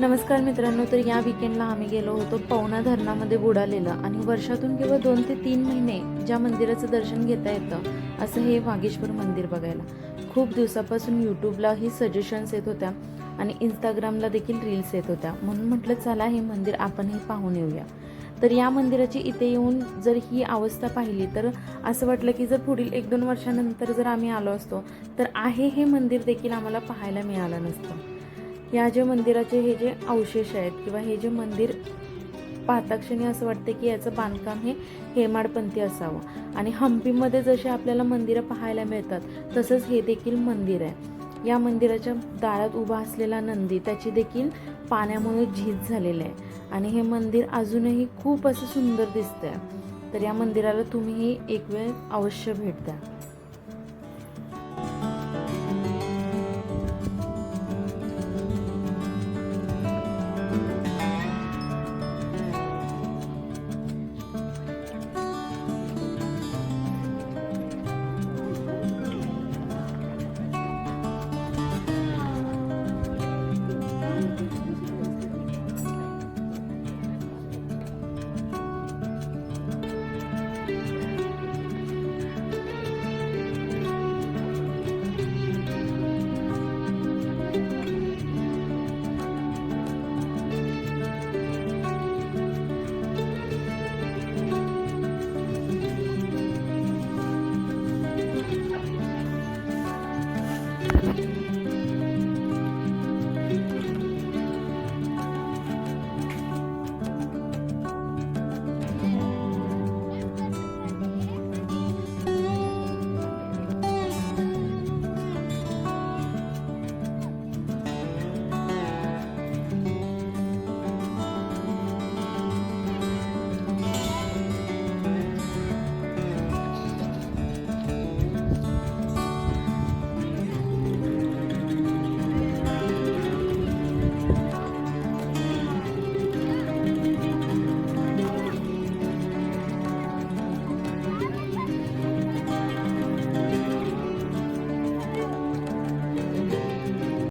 नमस्कार मित्रांनो तर या विकेंडला आम्ही गेलो होतो पवना धरणामध्ये बुडालेलं आणि वर्षातून केवळ दोन ते तीन महिने ज्या मंदिराचं दर्शन घेता येतं असं हे वागेश्वर मंदिर बघायला. खूप दिवसापासून यूट्यूबलाही सजेशन्स येत होत्या आणि इंस्टाग्रामला देखील रील्स येत होत्या. म्हणून म्हटलं चला हे मंदिर आपणही पाहून येऊया. तर या मंदिराची इथे येऊन जर ही अवस्था पाहिली तर असं वाटलं की जर पुढील एक दोन वर्षानंतर जर आम्ही आलो असतो तर आहे हे मंदिर देखील आम्हाला पाहायला मिळालं नसतं. या जे मंदिराचे हे जे अवशेष आहेत किंवा हे जे मंदिर पाहताक्षणी असं वाटतं की याचं बांधकाम हे हेमाडपंथी असावं. आणि हम्पीमध्ये जसे आपल्याला मंदिरं पाहायला मिळतात तसंच हे देखील मंदिर आहे. या मंदिराच्या दारात उभा असलेला नंदी त्याची देखील पाण्यामुळे झीज झालेली आहे. आणि हे मंदिर अजूनही खूप असं सुंदर दिसतं आहे तर या मंदिराला तुम्हीही एक वेळ अवश्य भेट द्या.